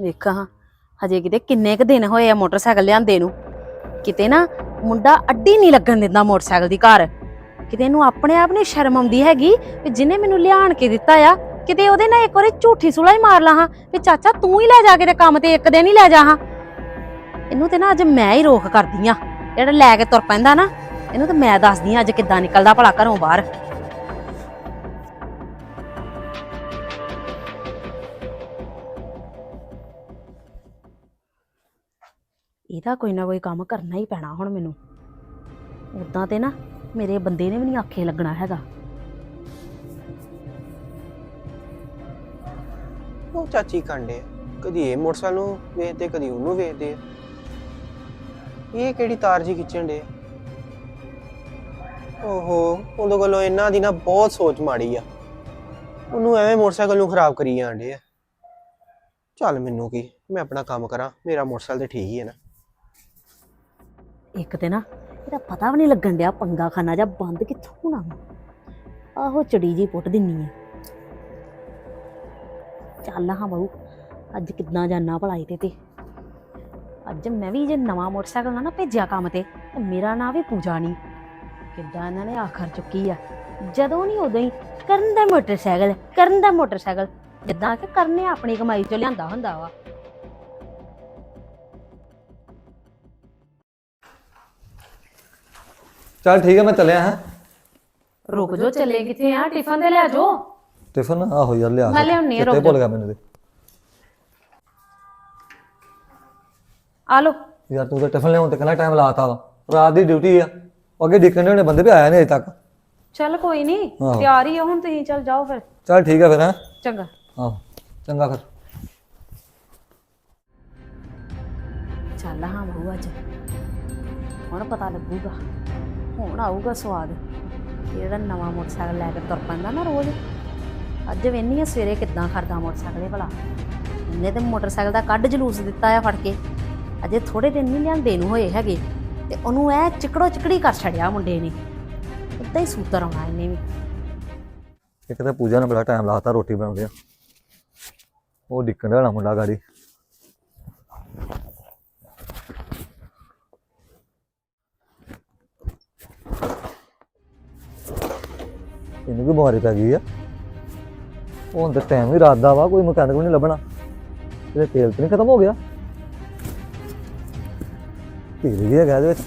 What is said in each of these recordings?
ਵੇਖਾਂ ਹਾਂ, ਹਜੇ ਕਿਤੇ ਕਿੰਨੇ ਕ ਦਿਨ ਹੋਏ ਆ ਮੋਟਰਸਾਈਕਲ ਲਿਆਂਦੇ ਨੂੰ। ਕਿਤੇ ਨਾ ਮੁੰਡਾ ਅੱਡੀ ਨਹੀਂ ਲੱਗਣ ਦਿੰਦਾ ਮੋਟਰਸਾਈਕਲ ਦੀ ਘਰ। ਕਿਤੇ ਇਹਨੂੰ ਆਪਣੇ ਆਪ ਨਹੀਂ ਸ਼ਰਮ ਆਉਂਦੀ ਹੈਗੀ ਵੀ ਜਿਹਨੇ ਮੈਨੂੰ ਲਿਆਣ ਕੇ ਦਿੱਤਾ ਆ ਕਿਤੇ ਉਹਦੇ ਨਾਲ ਇੱਕ ਵਾਰੀ ਝੂਠੀ ਸੁਲਾ ਹੀ ਮਾਰ ਲਾ ਹਾਂ ਵੀ ਚਾਚਾ ਤੂੰ ਹੀ ਲੈ ਜਾ ਕੇ ਤੇ ਕੰਮ ਤੇ ਇੱਕ ਦਿਨ ਹੀ ਲੈ ਜਾ ਹਾਂ। ਇਹਨੂੰ ਤੇ ਨਾ ਅੱਜ ਮੈਂ ਹੀ ਰੋਕ ਕਰਦੀ ਆ। ਜਿਹੜਾ ਲੈ ਕੇ ਤੁਰ ਪੈਂਦਾ ਨਾ ਇਹਨੂੰ ਤੇ ਮੈਂ ਦੱਸਦੀ ਆ ਅੱਜ ਕਿੱਦਾਂ ਨਿਕਲਦਾ ਭਲਾ ਘਰੋਂ ਬਾਹਰ। ਇਹਦਾ ਕੋਈ ਨਾ ਕੋਈ ਕੰਮ ਕਰਨਾ ਹੀ ਪੈਣਾ ਹੁਣ ਮੈਨੂੰ। ਉਦਾਂ ਤੇ ਨਾ ਮੇਰੇ ਬੰਦੇ ਨੇ ਵੀ ਨਹੀਂ ਆਖੇ ਲੱਗਣਾ ਹੈਗਾ। ਉਹ ਚਾਚੀ ਕਾਂਡੇ, ਕਦੀ ਇਹ ਮੋਟਰਸਾਈਕਲ ਨੂੰ ਵੇਖਦੇ, ਕਦੀ ਉਹਨੂੰ ਵੇਖਦੇ ਇਹ ਕਿਹੜੀ ਤਾਰ ਜੀ ਖਿੱਚਣ ਦੇ ਓਹੋ, ਉਹਦੇ ਕੋਲੋਂ ਇਹਨਾਂ ਦੀ ਨਾ ਬਹੁਤ ਸੋਚ ਮਾੜੀ ਆ। ਉਹਨੂੰ ਐਵੇਂ ਮੋਟਰਸਾਈਕਲ ਨੂੰ ਖਰਾਬ ਕਰੀ ਜਾਂਦੇ ਆ। ਚੱਲ ਮੈਨੂੰ ਕੀ, ਮੈਂ ਆਪਣਾ ਕੰਮ ਕਰਾਂ, ਮੇਰਾ ਮੋਟਰਸਾਈਕਲ ਤੇ ਠੀਕ ਹੀ ਹੈ ਨਾ। ਇੱਕ ਤੇ ਨਾ ਇਹਦਾ ਪਤਾ ਵੀ ਨਹੀਂ ਲੱਗਣ ਡਿਆ ਪੰਗਾ ਖਾਨਾ ਜਾਂ ਬੰਦ ਕਿੱਥੋਂ ਹੋਣਾ ਆਹੋ ਚੜੀ ਜੀ ਪੁੱਟ ਦਿੰਨੀ ਆ। ਚੱਲ ਹਾਂ ਬਹੂ ਅੱਜ ਕਿੱਦਾਂ ਜਾਣਾ ਭਲਾਈ ਤੇ ਤੇ। ਅੱਜ ਮੈਂ ਵੀ ਜੇ ਨਵਾਂ ਮੋਟਰਸਾਈਕਲ ਨਾ ਨਾ ਭੇਜਿਆ ਕੰਮ ਤੇ ਤੇ ਮੇਰਾ ਨਾਂ ਵੀ ਪੂਜਾ ਨਹੀਂ ਕਿੱਦਾਂ ਇਹਨਾਂ ਨੇ ਆਖਰ ਚੁੱਕੀ ਆ। ਜਦੋਂ ਨਹੀਂ ਉਦੋਂ ਹੀ ਕਰਨ ਦਾ ਮੋਟਰਸਾਈਕਲ, ਕਰਨ ਦਾ ਮੋਟਰਸਾਈਕਲ। ਜਿੱਦਾਂ ਕਿ ਕਰਨੇ ਆਪਣੀ ਕਮਾਈ ਚੋਂ ਲਿਆਂਦਾ ਹੁੰਦਾ ਵਾ। ਚੱਲ ਠੀਕ ਹੈ ਮੈਂ ਚੱਲਿਆ ਹਾਂ। ਰੁਕ ਜੋ ਚੱਲੇ ਕਿੱਥੇ ਆ? ਟਿਫਨ ਤੇ ਲੈ ਜਾਓ। ਟਿਫਨ? ਆਹੋ ਯਾਰ ਲਿਆ ਮੈਂ ਲਿਆਉਣੀ ਆ, ਰੁਕ ਭੁੱਲ। ਗਿਆ ਮੈਨੂੰ ਤੇ। ਆ ਲੋ ਯਾਰ ਤੂੰ ਤਾਂ ਟਿਫਨ ਲਿਆਉਣ ਤੇ ਕਿੰਨਾ ਟਾਈਮ ਲਾਤਾ ਵਾ। ਰਾਤ ਦੀ ਡਿਊਟੀ ਆ। ਉਹ ਅੱਗੇ ਡਿੱਕਣ ਦੇ ਹੋਣੇ ਬੰਦੇ ਵੀ ਆਇਆ ਨਹੀਂ ਅਜੇ ਤੱਕ। ਚੱਲ ਕੋਈ ਨਹੀਂ ਆਹੋ। ਤਿਆਰ ਹੀ ਆ ਹੁਣ ਤੁਸੀਂ ਚੱਲ ਜਾਓ ਫਿਰ। ਚੱਲ ਠੀਕ ਹੈ ਫਿਰ ਹਾਂ। ਚੰਗਾ। ਆਹੋ ਚੰਗਾ ਫਿਰ। ਚੱਲ ਹਾਂ ਬਹੂ ਅੱਜ। ਹੁਣ ਪਤਾ ਲੱਗੂਗਾ। ਹੁਣ ਆਊਗਾ ਸਵਾਦ। ਜਿਹੜਾ ਨਵਾਂ ਮੋਟਰਸਾਈਕਲ ਲੈ ਕੇ ਤੁਰ ਪੈਂਦਾ ਨਾ ਰੋਜ਼। ਅੱਜ ਵੇਨੀ ਆ ਸਵੇਰੇ ਕਿੱਦਾਂ ਖੜਦਾ ਮੋਟਰਸਾਈਕਲ ਇਹ ਭਲਾ। ਇਹਨੇ ਤੇ ਮੋਟਰਸਾਈਕਲ ਦਾ ਕੱਢ ਜਲੂਸ ਦਿੱਤਾ ਆ ਫੜ ਕੇ। ਅਜੇ ਥੋੜੇ ਦਿਨ ਨਹੀਂ ਲਿਆਂਦੇ ਨੂੰ ਹੋਏ ਹੈਗੇ। ਤੇ ਉਹਨੂੰ ਐ ਚਿਕੜੋ ਚਿਕੜੀ ਕਰ ਛੜਿਆ ਮੁੰਡੇ ਨੇ। ਉਦਾਂ ਹੀ ਸੂਤਰ ਆਉਣਾ ਇਹਨੇ ਵੀ। ਇੱਕ ਤਾਂ ਪੂਜਾ ਨੇ ਬੜਾ ਟਾਈਮ ਲਾਤਾ ਰੋਟੀ ਬਣਾਉਂਦੇ ਆ ਉਹ ਡਿੱਕਣ ਦੇ ਮੁੰਡਾ ਗਾੜੀ। ਇਹਨੂੰ ਕੀ ਬਿਮਾਰੀ ਪੈ ਗਈ ਆ। ਉਹ ਹੁਣ ਤਾਂ ਟਾਈਮ ਵੀ ਰਾਤ ਦਾ ਵਾ, ਕੋਈ ਮਕੈਨਿਕ ਵੀ ਨਹੀਂ ਲੱਭਣਾ। ਇਹਦੇ ਤੇਲ ਤੇ ਨਹੀਂ ਖਤਮ ਹੋ ਗਿਆ। ਤੇਲ ਵੀ ਹੈਗਾ ਇਹਦੇ ਵਿੱਚ।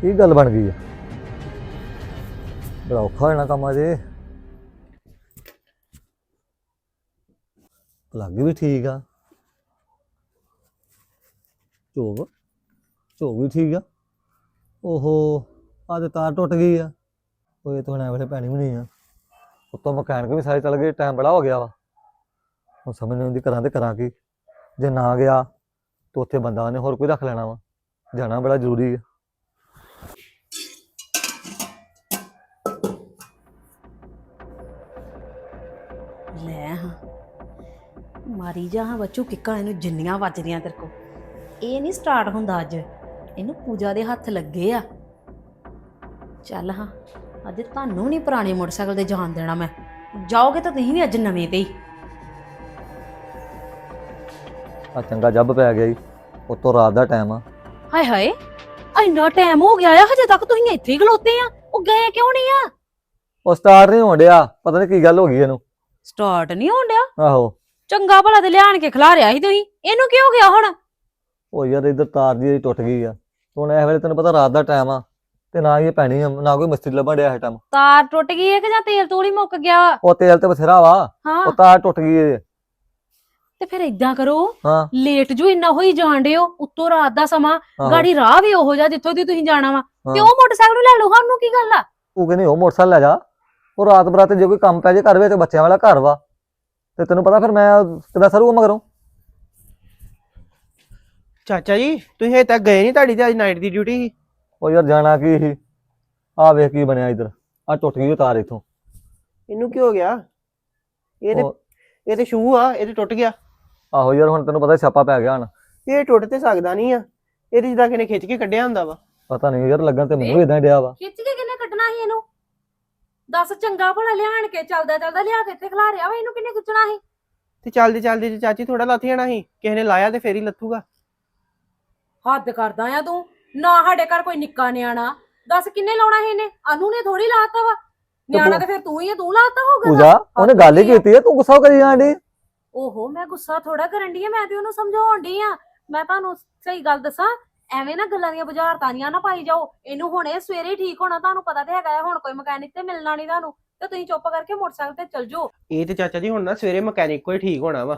ਕੀ ਗੱਲ ਬਣ ਗਈ ਆ। ਬੜਾ ਔਖਾ ਹੋਣਾ ਕੰਮ ਅਜੇ ਪਲੱਗ ਵੀ ਠੀਕ ਆ। ਝੋਗ ਝੋਗ ਵੀ ਠੀਕ ਆ। ਓਹੋ ਆ ਤੇ ਤਾਰ ਟੁੱਟ ਗਈ ਆ। ਉਹ ਇਹ ਤਾਂ ਹੁਣ ਪੈਣੀ ਵੀ ਨਹੀਂ ਆ। ਉੱਤੋਂ ਮਕੈਨਿਕ ਵੀ ਸਾਰੇ ਚੱਲ ਗਏ ਟਾਈਮ ਬੜਾ ਹੋ ਗਿਆ ਵਾ। ਹੁਣ ਸਮਝ ਨਹੀਂ ਆਉਂਦੀ ਕਰਾਂ ਤੇ ਕਰਾਂ ਕੀ। ਜੇ ਨਾ ਗਿਆ, ਤਾਂ ਉੱਥੇ ਬੰਦਾ ਨੇ ਹੋਰ ਕੋਈ ਰੱਖ ਲੈਣਾ ਵਾ। ਜਾਣਾ ਬੜਾ ਜ਼ਰੂਰੀ ਆ। ਲੈ ਹਾਂ। ਮਾਰੀ ਜਾ ਹਾਂ ਬੱਚੂ, ਕਿੱਕਾਂ ਇਹਨੂੰ ਜਿੰਨੀਆਂ ਵੱਜਦੀਆਂ ਤੇਰੇ ਕੋ ਇਹ ਨਹੀਂ ਸਟਾਰਟ ਹੁੰਦਾ ਅੱਜ। ਇਹਨੂੰ ਪੂਜਾ ਦੇ ਹੱਥ ਲੱਗੇ ਆ। ਚੱਲ ਹਾਂ। ਅੱਜ ਤੁਹਾਨੂੰ ਨਹੀਂ ਪੁਰਾਣੇ ਮੋਟਰਸਾਈਕਲ ਤੇ ਜਾਣ ਦੇਣਾ ਮੈਂ। ਜਾਓਗੇ ਤਾਂ ਤੁਸੀਂ ਵੀ ਅੱਜ ਨਵੇਂ ਤੇ ਹੀ। ਆ ਚੰਗਾ ਜੱਬ ਪੈ ਗਿਆ ਜੀ। ਉੱਤੋਂ ਰਾਤ ਦਾ ਟਾਈਮ ਆ। ਹਾਏ ਹਾਏ ਇੰਨਾ ਟਾਈਮ ਹੋ ਗਿਆ ਆ ਹਜੇ ਤੱਕ ਤੁਸੀਂ ਇੱਥੇ ਹੀ ਖਲੋਤੇ ਆ। ਉਹ ਗਏ ਕਿਉਂ ਨਹੀਂ ਆ? ਉਹ ਸਟਾਰਟ ਨਹੀਂ ਹੋਣ ਡਿਆ। ਪਤਾ ਨਹੀਂ ਕੀ ਗੱਲ ਹੋ ਗਈ ਇਹਨੂੰ। ਸਟਾਰਟ ਨਹੀਂ ਹੋਣ ਡਿਆ? ਆਹੋ। ਚੰਗਾ ਭਲਾ ਤੇ ਲਿਆਣ ਕੇ ਖਿਲਾ ਰਿਆ ਸੀ ਤੁਸੀਂ। ਇਹਨੂੰ ਕੀ ਹੋ ਗਿਆ ਹੁਣ? ਉਹ ਯਾਰ ਇੱਧਰ ਤਾਰ ਦੀ ਟੁੱਟ ਗਈ ਆ। ਹੁਣ ਇਹ ਵੇਲੇ ਤੈਨੂੰ ਪਤਾ ਰਾਤ ਦਾ ਟਾਈਮ ਆ। ਤੇ ਨਾ ਹੀ ਇਹ ਪੈਣੀ ਆ ਨਾ ਕੋਈ ਮਿਸਤਰੀ ਲੱਭਣ ਡਿਆ ਹੈ ਟਾਈਮ ਤਾਰ ਟੁੱਟ ਗਈ ਹੈ ਕਿ ਜਾਂ ਤੇਲ ਤੂਲ ਹੀ ਮੁੱਕ ਗਿਆ? ਵਾ? ਉਹ ਤੇਲ ਤੇ ਬਥੇਰਾ ਵਾ ਹਾਂ। ਉਹ ਤਾਰ ਟੁੱਟ ਗਈ ਏ ਤੇ ਫਿਰ ਇਦਾਂ ਕਰੋ ਹਾਂ। ਲੇਟ ਜੋ ਇੰਨਾ ਹੋਈ ਜਾਣ ਡਿਓ ਉੱਤੋਂ ਰਾਤ ਦਾ ਸਮਾਂ ਆਹੋ। ਗਾੜੀ ਰਾਹ ਵੀ ਉਹੋ ਜਿਹਾ ਜਿੱਥੋਂ ਦੀ ਤੁਸੀਂ ਜਾਣਾ ਵਾ। ਹਾਂ। ਤੇ ਉਹ ਮੋਟਰਸਾਈਕਲ ਨੂੰ ਲੈ ਲਓ ਸਾਨੂੰ ਕੀ ਗੱਲ ਆ? ਤੂੰ ਕਹਿੰਦੀ ਉਹ ਮੋਟਰਸਾਈਕਲ ਲੈ ਜਾ। ਉਹ ਰਾਤ ਬਰਾਤੇ ਜੇ ਕੋਈ ਕੰਮ ਪੈ ਜੇ ਘਰ ਵਿੱਚ ਤੇ ਬੱਚਿਆਂ ਵਾਲਾ ਘਰ ਵਾ। ਤੇ ਤੈਨੂੰ ਪਤਾ ਫਿਰ ਮੈਂ ਕਿੱਦਾਂ ਸਰੂਗਾ ਮਗਰੋਂ? ਚਾਚਾ ਜੀ ਤੁਸੀਂ ਹਜੇ ਤੱਕ ਗਏ ਨਹੀਂ ਤੁਹਾਡੀ ਤੇ ਅੱਜ ਨਾਈਟ ਦੀ ਡਿਊਟੀ ਸੀ ਉਹ ਯਾਰ ਜਾਣਾ ਕੀ ਸੀ? ਆ ਵੇਖ ਕੀ ਬਣਿਆ ਇੱਧਰ। ਆ ਟੁੱਟ ਗਈ ਉਹ ਤਾਰ ਇਥੋਂ। ਇਹਨੂੰ ਕੀ ਹੋ ਗਿਆ? ਇਹ ਤੇ ਇਹ ਤੇ ਸ਼ੂ ਆ ਇਹ ਤੇ ਟੁੱਟ ਗਿਆ। ਆਹੋ ਯਾਰ ਹੁਣ ਤੈਨੂੰ ਪਤਾ ਛਾਪਾ ਪੈ ਗਿਆ ਹਣ। ਇਹ ਟੁੱਟ ਤੇ ਸਕਦਾ ਨਹੀਂ ਆ। ਇਹ ਤੇ ਜਿੱਦਾਂ ਕਿਨੇ ਖਿੱਚ ਕੇ ਕੱਢਿਆ ਹੁੰਦਾ ਵਾ। ਪਤਾ ਨਹੀਂ ਯਾਰ ਲੱਗਣ ਤੇ ਮੈਨੂੰ ਇਦਾਂ ਡਿਆ ਵਾ। ਖਿੱਚ ਕੇ ਕਿੰਨੇ ਕੱਢਣਾ ਸੀ ਇਹਨੂੰ? ਦੱਸ ਚੰਗਾ ਭਲਾ ਲਿਆਣ ਕੇ ਚੱਲਦਾ ਚੱਲਦਾ ਲਿਆ ਕੇ ਇੱਥੇ ਖਿਲਾ ਰਿਆ ਵਾ ਇਹਨੂੰ ਕਿੰਨੇ ਖਿੱਚਣਾ ਸੀ? ਤੇ ਚੱਲਦੇ ਚੱਲਦੇ ਜੇ ਚਾਚੀ ਥੋੜਾ ਲੱਥ ਜਾਣਾ ਸੀ। ਕਿਸੇ ਨੇ ਲਾਇਆ ਤੇ ਫੇਰ ਹੀ ਲੱਥੂਗਾ। ਹੱਦ ਕਰਦਾ ਆ ਤੂੰ। ਨਾ ਸਾਡੇ ਘਰ ਕੋਈ ਨਿੱਕਾ ਨਿਆਣਾ। ਦੱਸ ਕਿੰਨੇ ਲਾਉਣਾ ਸੀ ਇਹਨੇ? ਅਨੂ ਨੇ ਥੋੜੀ ਲਾਤਾ ਵਾ। ਨਿਆਣਾ ਤੇ ਫਿਰ ਤੂੰ ਹੀ ਆ ਤੂੰ ਲਾਤਾ ਹੋਊਗਾ ਪੂਜਾ ਉਹਨੇ ਗੱਲ ਹੀ ਕੀਤੀ ਹੈ ਤੂੰ ਗੁੱਸਾ ਕਰੀ ਜਾਂਦੀ? ਓਹੋ ਮੈਂ ਗੁੱਸਾ ਥੋੜਾ ਕਰਨ ਡਈ ਆ ਮੈਂ ਤੇ ਉਹਨੂੰ ਸਮਝਾਉਣ ਡਈ ਆ। ਮੈਂ ਤੁਹਾਨੂੰ ਸਹੀ ਗੱਲ ਦੱਸਾਂ ਐਵੇਂ ਨਾ ਗੱਲਾਂ ਦੀਆਂ ਬੁਝਾਰਤਾਂ ਨਾ ਪਾਈ ਜਾਓ। ਇਹਨੂੰ ਹੁਣੇ ਸਵੇਰੇ ਹੀ ਠੀਕ ਹੋਣਾ ਤੁਹਾਨੂੰ ਪਤਾ ਤੇ ਹੈਗਾ ਹੈ ਹੁਣ ਕੋਈ ਮਕੈਨਿਕ ਤੇ ਮਿਲਣਾ ਨਹੀਂ ਤੁਹਾਨੂੰ। ਤੇ ਤੁਸੀਂ ਚੁੱਪ ਕਰਕੇ ਮੋਟਰਸਾਈਕਲ ਤੇ ਚੱਲ ਜਾਓ। ਇਹ ਤੇ ਚਾਚਾ ਜੀ ਹੁਣ ਨਾ ਸਵੇਰੇ ਮਕੈਨਿਕ ਕੋਈ ਠੀਕ ਹੋਣਾ ਵਾ।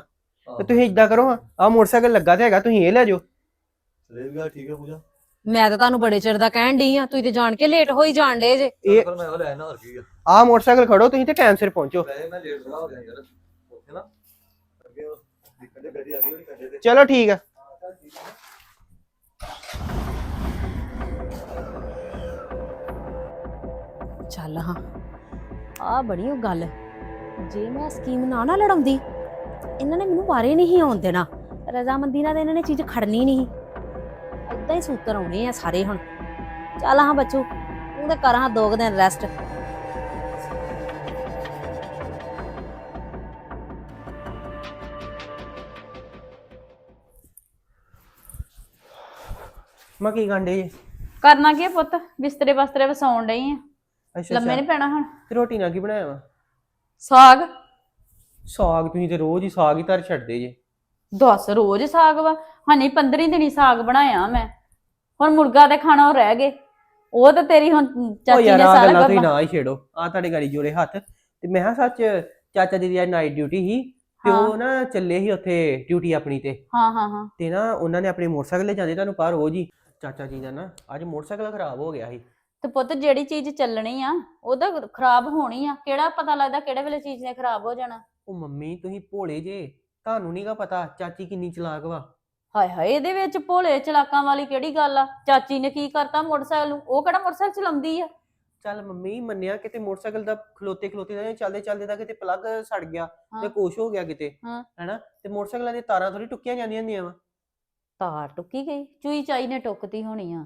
ਤੇ ਤੁਸੀਂ ਇਦਾਂ ਕਰੋ ਆ ਮੋਟਰਸਾਈਕਲ ਲੱਗਾ ਤੇ ਹੈਗਾ ਤੁਸੀਂ ਇਹ ਲੈ ਜਾਓ। ਚਲੇਗਾ ਠੀਕ ਹੈ ਪੂਜਾ। ਮੈਂ ਤਾਂ ਤੁਹਾਨੂੰ ਬੜੇ ਚਿਰ ਦਾ ਕਹਿਣ ਡਈ ਆ ਤੁਸੀਂ ਤੇ ਜਾਣ ਕੇ ਲੇਟ ਹੋਈ ਜਾਣ ਡੇ ਜੇ। ਇਹ ਫਿਰ ਮੈਂ ਉਹ ਲੈਣਾ ਹੋਰ ਕੀ ਆ। ਆ ਮੋਟਰਸਾਈਕਲ ਖੜੋ ਤੁਸੀਂ ਤੇ ਟਾਈਮ ਸਿਰ ਪਹੁੰਚੋ। ਵੈਸੇ ਮੈਂ ਲੇਟ ਬੜਾ ਹੋ ਗਿਆ ਯਾਰ ਉੱਥੇ ਨਾ। ਅੱਗੇ ਉਹ ਦਿੱਕਤ ਗੱਡੀ ਆ ਗਈ ਉਹਨੇ ਕੰਡੇ ਤੇ। ਚਲੋ ਠੀਕ ਆ। ਚੱਲ ਹਾਂ। ਆ ਬੜੀ ਉਹ ਗੱਲ। ਜੇ ਮੈਂ ਸਕੀਮ ਨਾ ਨਾ ਲੜਾਉਂਦੀ ਇਹਨਾਂ ਨੇ ਮੈਨੂੰ ਬਾਰੇ ਨਹੀਂ ਆਉਣ ਦੇਣਾ। ਰਜ਼ਾਮੰਦੀ ਨਾਲ ਤਾਂ ਇਹਨਾਂ ਨੇ ਚੀਜ਼ ਖੜਨੀ ਨਹੀਂ ਏਦਾਂ ਹੀ ਸੂਤਰ ਆਉਣੇ ਆ ਸਾਰੇ ਹੁਣ। ਚੱਲ ਹਾਂ ਬੱਚੂ ਤੂੰ ਤਾਂ ਕਰ ਹਾਂ ਦੋ ਕੁ ਦਿਨ ਰੈਸਟ ਮੈਂ ਕੀ ਗੰਡੇ ਕਰਨਾ ਕੀ ਆ ਪੁੱਤ? ਬਿਸਤਰੇ ਬਸਤਰੇ ਵਸਾਉਣ ਡਈ ਆ। ਅੱਛਾ ਲੰਮੇ ਨਹੀਂ ਪੈਣਾ ਹੁਣ? ਤੇ ਰੋਟੀ ਨਾਲ ਕੀ ਬਣਾਇਆ ਵਾ? ਸਾਗ। ਸਾਗ ਤੁਸੀਂ ਤੇ ਰੋਜ਼ ਹੀ ਸਾਗ ਹੀ ਧਰ ਛੱਡਦੇ ਜੇ। ਦੱਸ ਰੋਜ਼ ਸਾਗ ਵਾ। ਹਣੀ 15 ਦਿਨੀ ਸਾਗ ਬਣਾਇਆ ਮੈਂ। ਹੁਣ ਮੁਰਗਾ ਤੇ ਖਾਣਾ ਉਹ ਰਹਿ ਗਏ। ਉਹ ਤਾਂ ਤੇਰੀ ਹੁਣ ਚਾਚੀ ਨੇ ਸਾਰਾ ਗੱਲਾਂ ਤੁਸੀਂ ਨਾ ਹੀ ਛੇੜੋ। ਆ ਤੁਹਾਡੇ ਗਾੜੀ ਜੋੜੇ ਹੱਥ। ਤੇ ਮੈਂ ਕਿਹਾ ਸੱਚ ਚਾਚਾ ਜੀ ਦੀ ਅੱਜ ਨਾਈਟ ਡਿਊਟੀ ਸੀ। ਤੇ ਹਾਂ। ਉਹ ਨਾ ਚੱਲੇ ਸੀ ਉੱਥੇ ਡਿਊਟੀ ਆਪਣੀ ਤੇ। ਹਾਂ ਹਾਂ ਹਾਂ। ਤੇ ਨਾ ਉਹਨਾਂ ਨੇ ਆਪਣੇ ਮੋਟਰਸਾਈਕਲ ਲੈ ਜਾਂਦੇ ਤੁਹਾਨੂੰ ਪਰ ਹੀ। ਚਾਚਾ ਜੀ ਦਾ ਨਾ ਅੱਜ ਮੋਟਰਸਾਈਕਲ ਖਰਾਬ ਹੋ ਗਿਆ ਸੀ। ਤੇ ਪੁੱਤ ਜਿਹੜੀ ਚੀਜ਼ ਚੱਲਣੀ ਆ ਉਹ ਤਾਂ ਖਰਾਬ ਹੋਣੀ ਆ। ਕਿਹੜਾ ਪਤਾ ਲੱਗਦਾ ਕਿਹੜੇ ਵੇਲੇ ਚੀਜ਼ ਨੇ ਖਰਾਬ ਹੋ ਜਾਣਾ। ਉਹ ਮੰਮੀ ਤੁਸੀਂ ਭੋਲੇ ਜੇ। ਤੁਹਾਨੂੰ ਨਹੀਂਗਾ ਪਤਾ ਚਾਚੀ ਕਿੰਨੀ ਚਲਾਕ ਵਾ। ਹਾਏ ਹਾਏ ਇਹਦੇ ਵਿੱਚ ਭੋਲੇ ਚਲਾਕਾਂ ਵਾਲੀ ਕਿਹੜੀ ਗੱਲ ਆ? ਚਾਚੀ ਨੇ ਕੀ ਕਰਤਾ ਮੋਟਰਸਾਈਕਲ ਨੂੰ? ਉਹ ਕਿਹੜਾ ਮੋਟਰਸਾਈਕਲ ਚਲਾਉਂਦੀ ਆ? ਚੱਲ ਮੰਮੀ ਮੰਨਿਆ ਕਿਤੇ ਮੋਟਰਸਾਈਕਲ ਦਾ ਖਲੋਤੇ ਖਲੋਤੇ ਦਾ ਚੱਲਦੇ ਚੱਲਦੇ ਦਾ ਕਿਤੇ ਪਲੱਗ ਸੜ ਗਿਆ ਤੇ। ਕੁਛ ਹੋ ਗਿਆ ਕਿਤੇ ਹਾਂ। ਹੈਨਾ? ਤੇ ਮੋਟਰਸਾਈਕਲਾਂ ਦੀਆਂ ਤਾਰਾਂ ਥੋੜੀ ਟੁੱਕੀਆਂ ਜਾਂਦੀਆਂ ਹੁੰਦੀਆਂ ਵਾ। ਤਾਰ ਟੁੱਕੀ ਗਈ? ਚੂਈ ਚਾਈ ਨੇ ਟੁੱਕਤੀ ਹੋਣੀ ਆ।